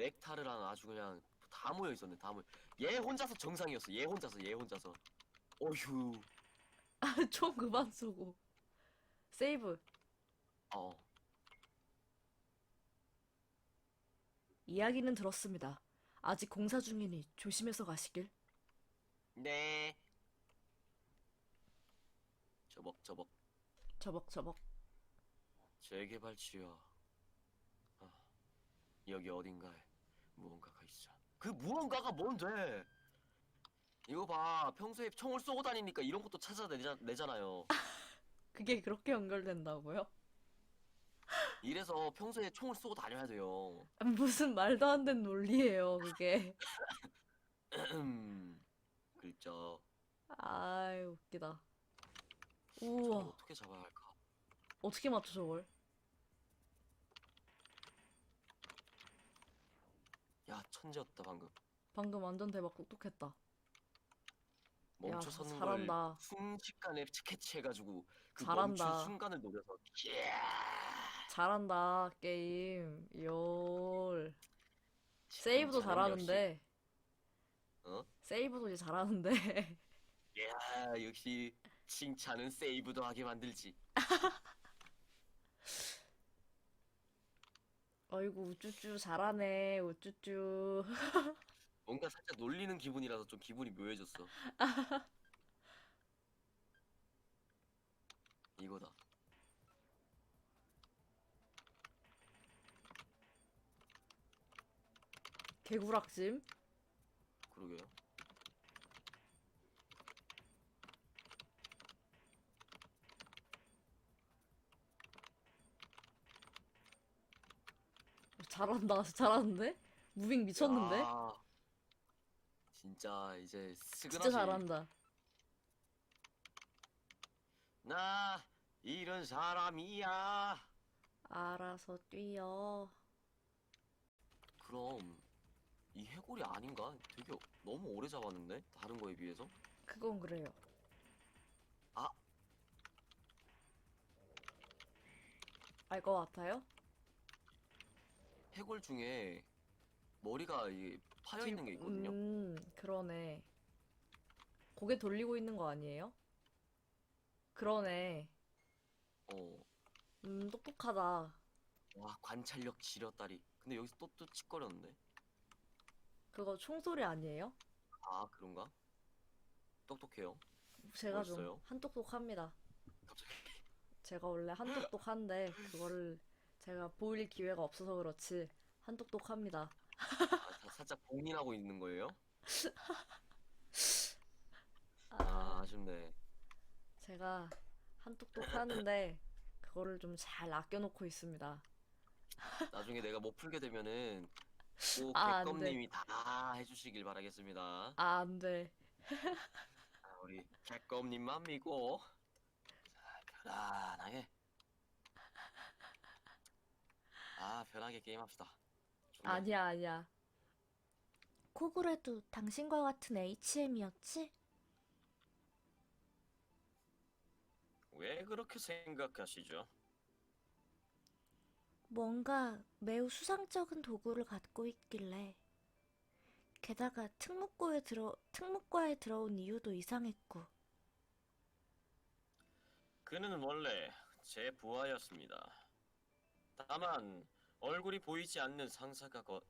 넥타르랑 아주 그냥 다 모여 있었네 다 모여 얘 혼자서 정상이었어 얘 혼자서 얘 혼자서 어휴 총 그만 쏘고. 세이브. 어 이야기는 들었습니다. 아직 공사 중이니 조심해서 가시길. 네. 저벅 저벅 저벅저벅. 재개발지야. 아, 여기 어딘가에 무언가가 있어. 그 무언가가 뭔데? 이거 봐. 평소에 총을 쏘고 다니니까 이런 것도 찾아내잖아요. 그게 그렇게 연결된다고요? 이래서 평소에 총을 쏘고 다녀야 돼요. 무슨 말도 안 되는 논리예요, 그게. 글자. 아이, 웃기다. 저걸 우와, 어떻게 잡아야 할까? 어떻게 맞춰, 저걸? 야, 천재였다 방금. 방금 완전 대박 똑똑했다. 멈춰 서는 잘한다. 걸 순식간에 캐치해가지고 그 잘한다. 멈춘 순간을 노려서 이야! 잘한다, 게임. 열. 세이브도 잘하는데. 어? 세이브도 이제 잘하는데. 야 역시 칭찬은 세이브도 하게 만들지. 어이구, 우쭈쭈 잘하네, 우쭈쭈. 뭔가 살짝 놀리는 기분이라서 좀 기분이 묘해졌어. 이거다. 개구락짐. 그러게요. 잘한다, 잘하는데? 무빙 미쳤는데? 야, 진짜 이제 스근하지. 진짜 잘한다. 나 이런 사람이야. 알아서 뛰어. 그럼 이 해골이 아닌가? 되게 너무 오래 잡았는데 다른 거에 비해서. 그건 그래요. 아. 알 것 같아요? 해골 중에 머리가 이 파여 있는 게 있거든요. 음, 그러네. 고개 돌리고 있는 거 아니에요? 그러네. 어. 음, 똑똑하다. 와 관찰력 지렸다리. 근데 여기서 또 또 칙거렸는데. 그거 총소리 아니에요? 아 그런가? 똑똑해요. 제가 좀 멋있어요. 한똑똑합니다. 갑자기. 제가 원래 한똑똑한데 그거를 제가 보일 기회가 없어서 그렇지 한똑똑합니다. 아, 다 살짝 봉인하고 있는 거예요? 아 아, 아쉽네. 제가 한똑똑하는데 그거를 좀 잘 아껴놓고 있습니다. 나중에 내가 못 풀게 되면은 꼭 아, 안 돼. 개껌님이 다 해주시길 바라겠습니다. 아, 안 돼. 아, 우리 개껌님만 믿고 자, 편안하게 아 편하게 게임합시다. 좋네. 아니야, 아니야. 코그레도 당신과 같은 HM이었지? 왜 그렇게 생각하시죠? 뭔가 매우 수상쩍은 도구를 갖고 있길래. 게다가 특목고에 들어, 특목과에 들어온 이유도 이상했고. 그는 원래 제 부하였습니다. 다만 얼굴이 보이지 않는 상사가 거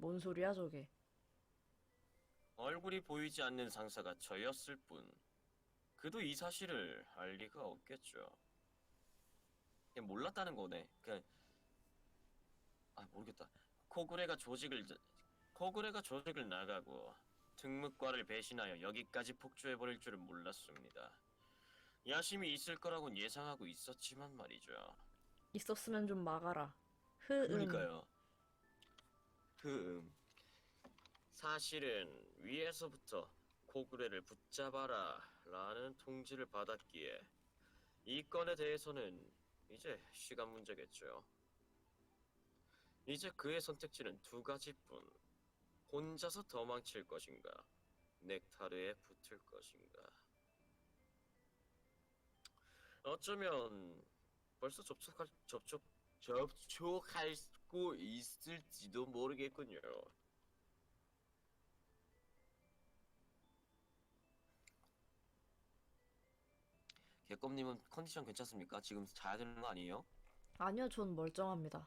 뭔 소리야, 저게? 얼굴이 보이지 않는 상사가 저였을 뿐 그도 이 사실을 알 리가 없겠죠. 그냥 몰랐다는 거네. 그냥 아 모르겠다. 코그레가 조직을 코그레가 조직을 나가고 특무과를 배신하여 여기까지 폭주해 버릴 줄은 몰랐습니다. 야심이 있을 거라고는 예상하고 있었지만 말이죠. 있었으면 좀 막아라. 흐음. 그러니까요. 그 사실은 위에서부터 코그레를 붙잡아라 라는 통지를 받았기에 이 건에 대해서는 이제 시간 문제겠죠. 이제 그의 선택지는 두 가지뿐. 혼자서 도망칠 것인가, 넥타르에 붙을 것인가. 어쩌면 벌써 접촉할 접촉 접촉할 수- 있을지도 모르겠군요. 개껌님은 컨디션 괜찮습니까? 지금 자야 되는 거 아니에요? 아니요, 전 멀쩡합니다.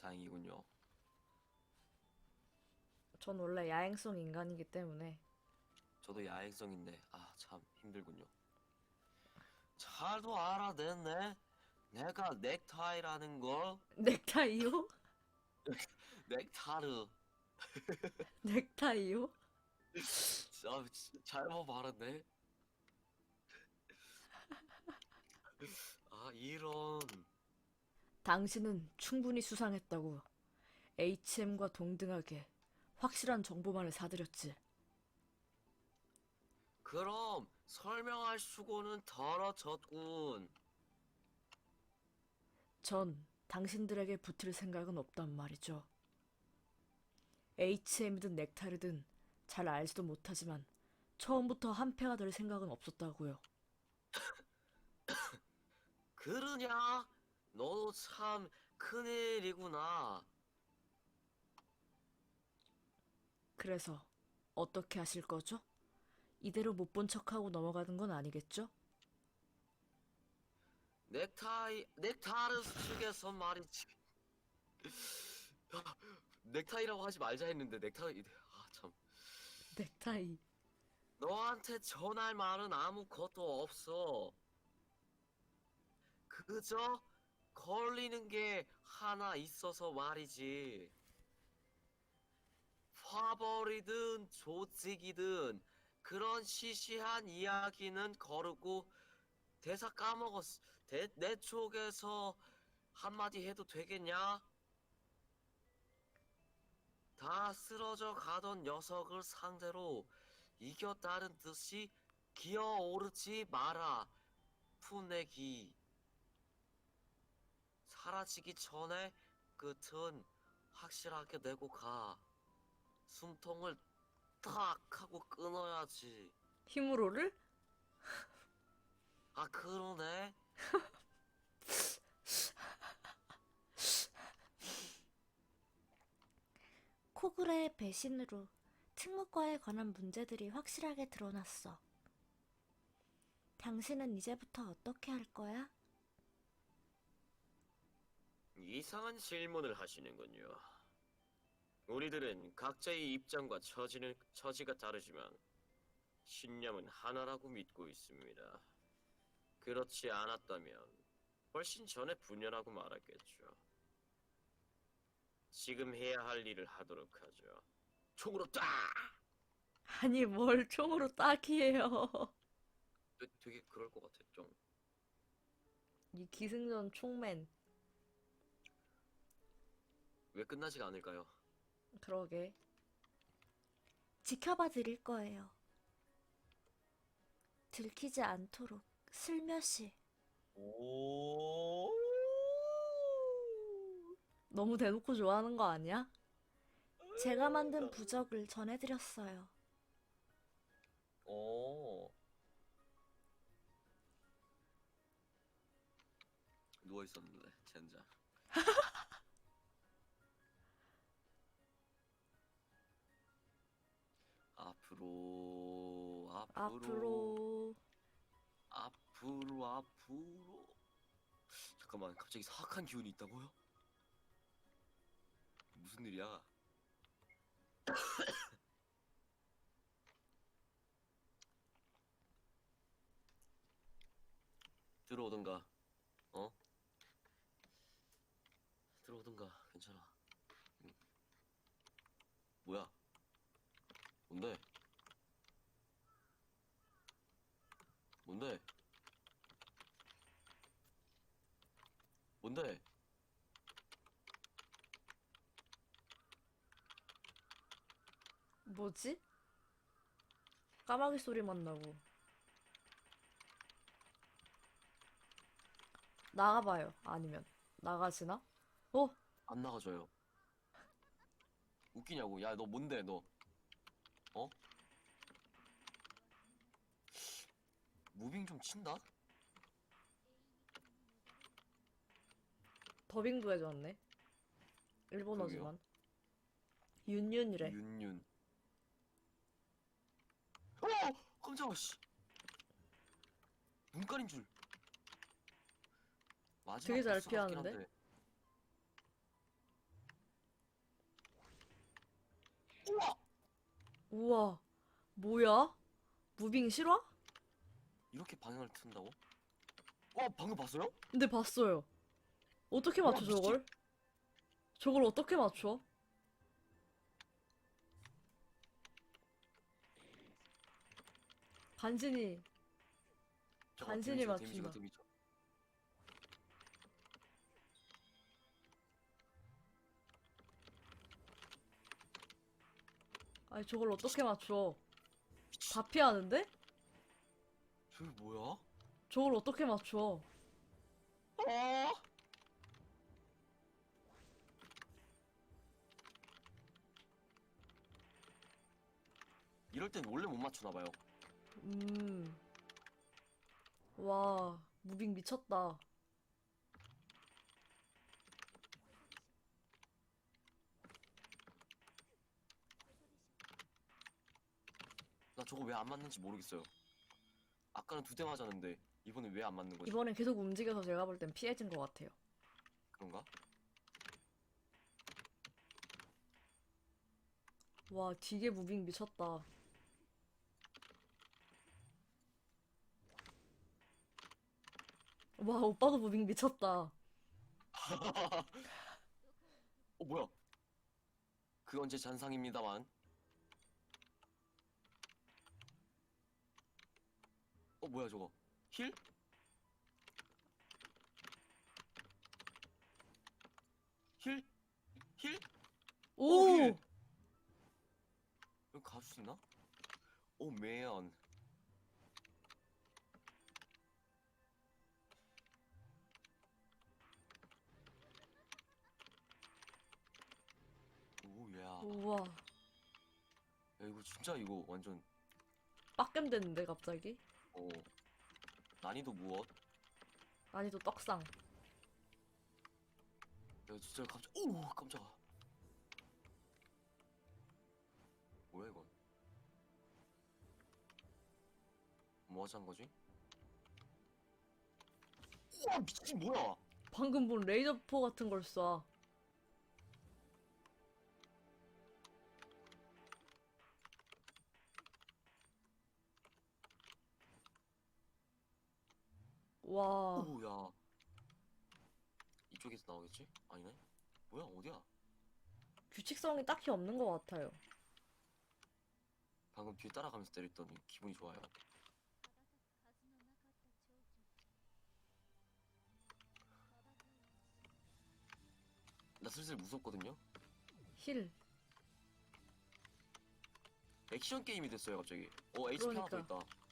다행이군요. 전 원래 야행성 인간이기 때문에 저도 야행성인데 아 참 힘들군요. 잘도 알아냈네. 내가 넥타이라는 걸 넥타이요? 넥타르 넥타이요? 아, 지- 잘못 말했네. 아 이런 당신은 충분히 수상했다고 HM과 동등하게 확실한 정보만을 사들였지. 그럼 설명할 수고는 덜어졌군. 전 당신들에게 붙을 생각은 없단 말이죠. HM이든 넥타르든 잘 알지도 못하지만 처음부터 한패가 될 생각은 없었다고요. 그러냐? 너도 참 큰일이구나. 그래서 어떻게 하실 거죠? 이대로 못 본 척하고 넘어가는 건 아니겠죠? 넥타이 넥타르 측에서 말이지. 넥타이라고 하지 말자 했는데 넥타이 아 참. 넥타이. 너한테 전할 말은 아무것도 없어. 그저 걸리는 게 하나 있어서 말이지. 화벌이든 조직이든 그런 시시한 이야기는 거르고 대사 까먹었어. 대, 내 쪽에서 한마디 해도 되겠냐? 다 쓰러져 가던 녀석을 상대로 이겼다는 듯이 기어오르지 마라. 푸내기. 사라지기 전에 끝은 확실하게 내고 가. 숨통을 탁 하고 끊어야지. 힘으로를? 아 그러네. 코그레의 배신으로 특무과에 관한 문제들이 확실하게 드러났어. 당신은 이제부터 어떻게 할 거야? 이상한 질문을 하시는군요. 우리들은 각자의 입장과 처지는 처지가 다르지만 신념은 하나라고 믿고 있습니다. 그렇지 않았다면 훨씬 전에 분열하고 말았겠죠. 지금 해야 할 일을 하도록 하죠. 총으로 딱! 아니 뭘 총으로 딱히 해요. 되- 되게 그럴 것 같아, 좀. 이 기승전 총맨. 왜 끝나지가 않을까요? 그러게. 지켜봐 드릴 거예요. 들키지 않도록 슬며시. 오. 너무 대놓고 좋아하는 거 아니야? 제가 만든 부적을 전해드렸어요. 오. 누워 있었는데 젠장. 앞으로 앞으로 앞으로 앞으로 앞으로 잠깐만 갑자기 사악한 기운이 있다고요? 무슨 일이야? 들어오든가 어? 들어오든가 괜찮아 응. 뭐야 뭔데? 뭔데? 뭔데? 뭐지? 까마귀 소리만 나고. 나가봐요. 아니면 나가시나? 어? 안 나가줘요. 웃기냐고. 야, 너 뭔데, 너? 어? 무빙 좀 친다? 더빙도 해줬네. 일본어지만. 윤윤이래. 윤윤. 어! 깜짝아 씨. 눈깔인 줄. 마지막 되게 잘 보스 같긴 피하는데? 한데. 우와. 뭐야? 무빙 실화? 이렇게 방향을 튼다고? 와 방금 봤어요? 근데 봤어요. 어떻게 맞춰 미친. 저걸? 저걸 어떻게 맞춰? 간신히 잠깐만, 간신히 데미지가, 맞춘다. 데미지가. 아니 저걸 어떻게 맞춰? 다 피하는데? 저게 뭐야? 저걸 어떻게 맞춰? 아! 이럴 땐 원래 못 맞추나 봐요. 음. 와, 무빙 미쳤다. 나 저거 왜 안 맞는지 모르겠어요. 아까는 두 대 맞았는데 이번엔 왜 안 맞는 거지? 이번엔 계속 움직여서 제가 볼 땐 피해진 것 같아요. 그런가? 와, 되게 무빙 미쳤다. 와, 오빠도 무빙 미쳤다. 어 뭐야? 그건 제 잔상입니다만. 어 뭐야 저거? 힐? 힐? 힐? 오! 힐! 여기 가줄 수 있나? 오매연. 오야. 우와, 야 이거 진짜 이거 완전 빡겜 됐는데, 갑자기? 어 난이도 무엇? 난이도 떡상. 야 진짜 갑자기 오 깜짝아 뭐야 이건 뭐 하자는 거지? 우와 미친 뭐야 방금 본 레이저포 같은 걸 쏴. 와, 오야 이쪽에서 나오겠지? 아니네 뭐야 어디야 규칙성이 딱히 없는 것 같아요. 방금 뒤에 따라가면서 때렸더니 기분이 좋아요 나 슬슬 무섭거든요 힐. 액션 게임이 됐어요 갑자기 어 HP 하나 더 그러니까. 있다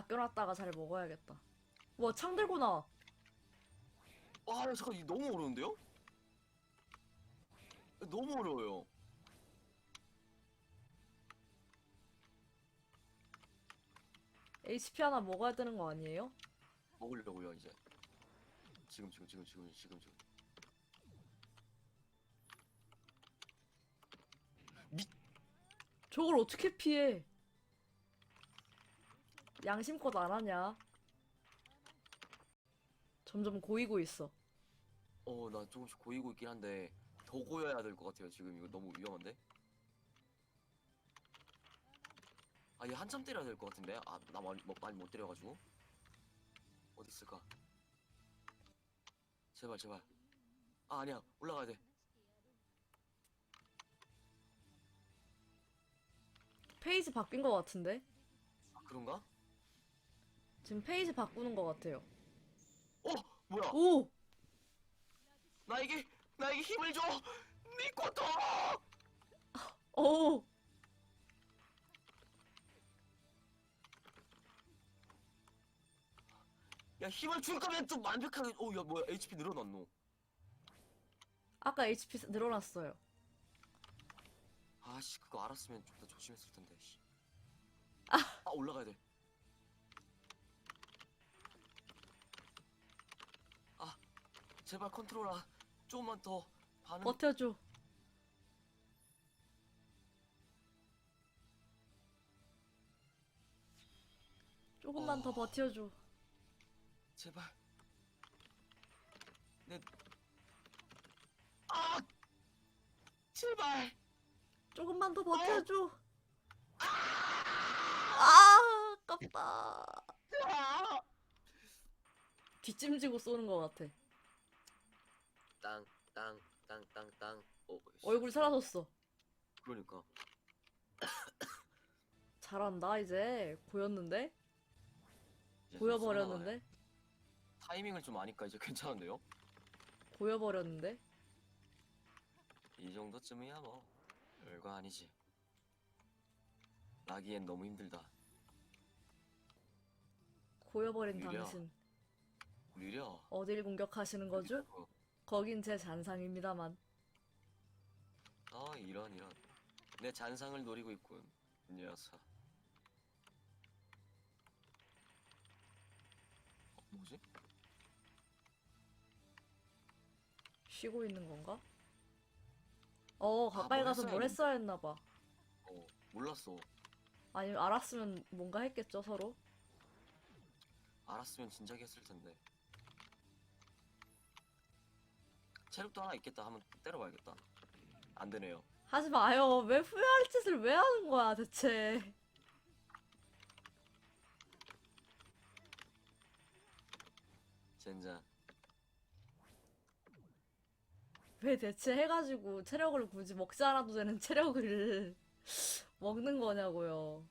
아껴놨다가 잘 먹어야겠다. 와, 창 들고 나와. 와 야, 잠깐 이거 너무 어려운데요? 너무 어려워요 HP 하나 먹어야 되는 거 아니에요? 먹으려고요 이제 지금 지금 지금 지금 지금 지금 저걸 어떻게 피해? 양심껏 안 하냐? 점점 고이고 있어. 어 나 조금씩 고이고 있긴 한데 더 고여야 될 것 같아요 지금 이거 너무 위험한데 아 얘 한참 때려야 될 것 같은데 아나 많이, 뭐, 많이 못 때려가지고 어디 있을까 제발 제발 아 아니야 올라가야 돼 페이지 바뀐 것 같은데? 아, 그런가? 지금 페이지 바꾸는 것 같아요. 어 뭐야 오! 나에게 나에게 힘을 줘 미코토 오! 야 힘을 줄 거면 좀 완벽하게 어야 뭐야 HP 늘어났노 아까 HP 늘어났어요. 아씨 그거 알았으면 좀 더 조심했을 텐데 씨. 아 올라가야 돼. 제발 컨트롤아 좀만 더 반응. 버텨줘. 조금만 더 어. 버텨줘. 제발. 내. 아! 제발. 조금만 더 버텨줘. 아, 아깝다. 아! 뒷짐지고 쏘는 것 같아. 땅, 땅, 땅, 땅, 땅. 어, 씨. 얼굴 사라졌어. 그러니까. 잘한다 이제 보였는데 이제 보여버렸는데 타이밍을 좀 아니까 이제 괜찮은데요? 보여버렸는데 이 정도쯤이야 뭐 별거 아니지. 나기엔 너무 힘들다. 보여버린 느려. 당신 느려. 어딜 공격하시는 거죠? 어, 거긴 제 잔상입니다만 아 이런 이런. 내 잔상을 노리고 있군. 이 녀석. 어, 뭐지? 쉬고 있는 건가? 어 아, 가까이 뭘 가서 했어야 뭘. 했어야 했나 봐 어 몰랐어. 아니면 알았으면 뭔가 했겠죠 서로 알았으면 진작에 했을 텐데. 체력도 하나 있겠다. 한번 때려봐야겠다. 안 되네요. 하지 마요 왜 후회할 짓을 왜 하는 거야 대체 젠장. 왜 대체 해가지고 체력을 굳이 먹지 않아도 되는 체력을 먹는 거냐고요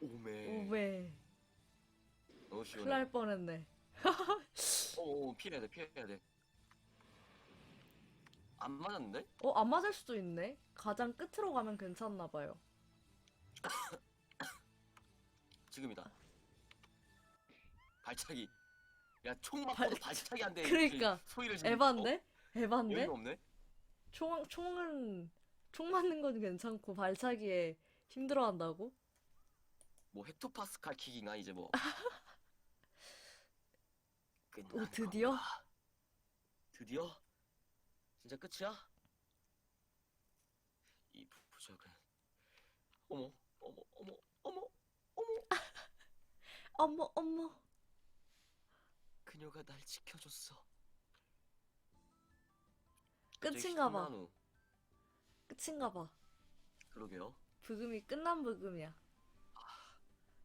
오메. 오메 너무 큰일 시원해. 날 뻔했네 어, 어, 피해야 돼, 피해야 돼. 안 맞았는데? 어 안 맞을 수도 있네 가장 끝으로 가면 괜찮나 봐요 지금이다. 발차기. 야, 총 맞고 발- 발차기 안 돼. 그러니까. 소리를 지르- 에반데? 어? 에반데? 여유가 없네? 총, 총은 총 맞는 건 괜찮고 발차기에 힘들어 한다고? 뭐 헥토파스칼 킥인가 이제 뭐. 끝난 오, 드디어? 건가? 드디어? 진짜 끝이야? 이 부- 부적은 어머 어머 어머 어머 어머 어머 어머 그녀가 날 지켜줬어. 끝인가 봐. 끝인가 봐 그러게요. 부금이 끝난 부금이야